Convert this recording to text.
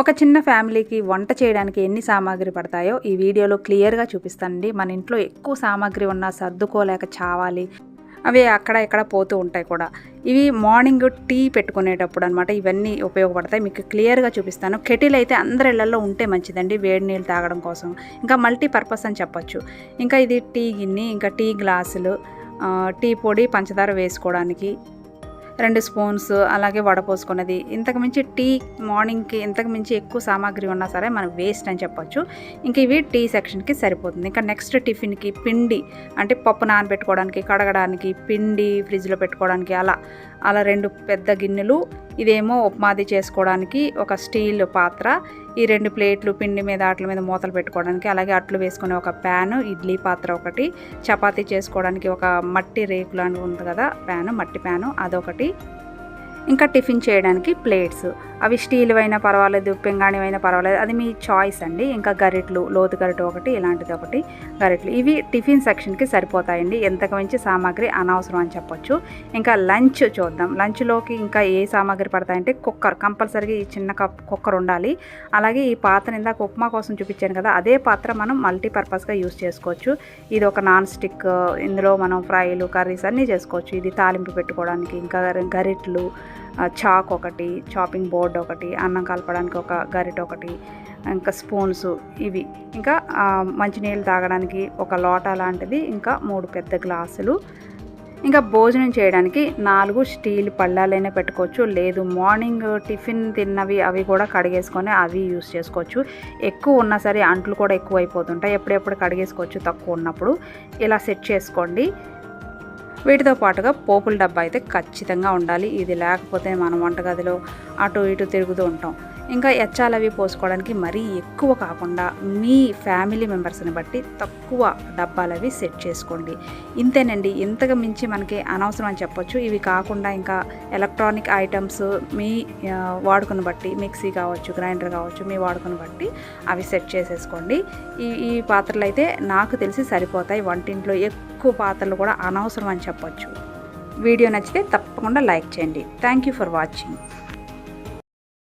ఒక చిన్న ఫ్యామిలీకి వంట చేయడానికి ఎన్ని సామాగ్రి పడతాయో ఈ వీడియోలో క్లియర్గా చూపిస్తానండి. మన ఇంట్లో ఎక్కువ సామాగ్రి ఉన్నా సర్దుకోలేక చావాలి. అవి అక్కడ ఇక్కడ పోతూ ఉంటాయి కూడా. ఇవి మార్నింగ్ టీ పెట్టుకునేటప్పుడు అనమాట ఇవన్నీ ఉపయోగపడతాయి. మీకు క్లియర్గా చూపిస్తాను. కెటిల్ అయితే అందరి ఇళ్ళలో ఉంటే మంచిదండి వేడి నీళ్ళు తాగడం కోసం. ఇంకా మల్టీ పర్పస్ అని చెప్పొచ్చు. ఇంకా ఇది టీ గిన్నె ఇంకా టీ గ్లాసులు టీ పొడి పంచదార వేసుకోవడానికి రెండు స్పూన్స్ అలాగే వడపోసుకున్నది ఇంతకు మించి టీ మార్నింగ్కి ఇంతకు మించి ఎక్కువ సామాగ్రి ఉన్నా సరే మనకు వేస్ట్ అని చెప్పొచ్చు. ఇంక ఇవి టీ సెక్షన్కి సరిపోతుంది. ఇంకా నెక్స్ట్ టిఫిన్కి పిండి అంటే పప్పు నానబెట్టుకోవడానికి కడగడానికి పిండి ఫ్రిడ్జ్లో పెట్టుకోవడానికి అలా అలా రెండు పెద్ద గిన్నెలు ఇదేమో ఉప్మాది చేసుకోవడానికి ఒక స్టీల్ పాత్ర ఈ రెండు ప్లేట్లు పిండి మీద అట్ల మీద మూతలు పెట్టుకోవడానికి అలాగే అట్లు వేసుకునే ఒక ప్యాను ఇడ్లీ పాత్ర ఒకటి చపాతీ చేసుకోవడానికి ఒక మట్టి రేకు లాంటివి ఉంది కదా ప్యాను మట్టి ప్యాను అదొకటి. ఇంకా టిఫిన్ చేయడానికి ప్లేట్స్. అవి స్టీల్ అయినా పర్వాలేదు పింగాణి అయినా పర్వాలేదు. అది మీ చాయిస్ అండి. ఇంకా గరిట్లు లోతు గరిటె ఒకటి ఇలాంటిది ఒకటి గరిట్లు. ఇవి టిఫిన్ సెక్షన్కి సరిపోతాయండి. ఎంతకు మించి సామాగ్రి అనవసరం అని చెప్పొచ్చు. ఇంకా లంచ్ చూద్దాం. లంచ్లోకి ఇంకా ఏ సామాగ్రి పడతాయంటే కుక్కర్. కంపల్సరీగా ఈ చిన్న కప్ కుక్కర్ ఉండాలి. అలాగే ఈ పాత్ర ఇందాక ఉప్మా కోసం చూపించాను కదా అదే పాత్ర మనం మల్టీపర్పస్గా యూస్ చేసుకోవచ్చు. ఇది ఒక నాన్ స్టిక్ ఇందులో మనం ఫ్రైలు కర్రీస్ అన్నీ చేసుకోవచ్చు. ఇది తాలింపు పెట్టుకోవడానికి. ఇంకా గరిట్లు చాక్ ఒకటి చాపింగ్ బోర్డ్ ఒకటి అన్నం కలపడానికి ఒక గరిట ఒకటి ఇంకా స్పూన్స్ ఇవి. ఇంకా మంచినీళ్ళు తాగడానికి ఒక లోటా లాంటిది ఇంకా మూడు పెద్ద గ్లాసులు. ఇంకా భోజనం చేయడానికి నాలుగు స్టీల్ పళ్ళాలైనా పెట్టుకోవచ్చు. లేదు మార్నింగ్ టిఫిన్ తిన్నవి అవి కూడా కడిగేసుకొని అవి యూస్ చేసుకోవచ్చు. ఎక్కువ ఉన్నా సరే అంట్లు కూడా ఎక్కువ అయిపోతుంటాయి ఎప్పుడెప్పుడు కడిగేసుకోవచ్చు తక్కువ ఉన్నప్పుడు. ఇలా సెట్ చేసుకోండి. వీటితో పాటుగా పోపుల డబ్బా అయితే ఖచ్చితంగా ఉండాలి. ఇది లేకపోతే మనం వంటగదిలో అటు ఇటు తిరుగుతూ ఉంటాం. ఇంకా ఎచ్చాలు అవి పోసుకోవడానికి మరీ ఎక్కువ కాకుండా మీ ఫ్యామిలీ మెంబర్స్ని బట్టి తక్కువ డబ్బాలు అవి సెట్ చేసుకోండి. ఇంతేనండి ఇంతకు మించి మనకి అనవసరం అని చెప్పొచ్చు. ఇవి కాకుండా ఇంకా ఎలక్ట్రానిక్ ఐటమ్స్ మీ ఆ, వాడుకను బట్టి మిక్సీ కావచ్చు గ్రైండర్ కావచ్చు మీ వాడుకను బట్టి అవి సెట్ చేసేసుకోండి. ఈ ఈ పాత్రలు అయితే నాకు తెలిసి సరిపోతాయి. వంటింట్లో ఎక్కువ పాత్రలు కూడా అనవసరం అని చెప్పొచ్చు. వీడియో నచ్చితే తప్పకుండా లైక్ చేయండి. Thank you for watching.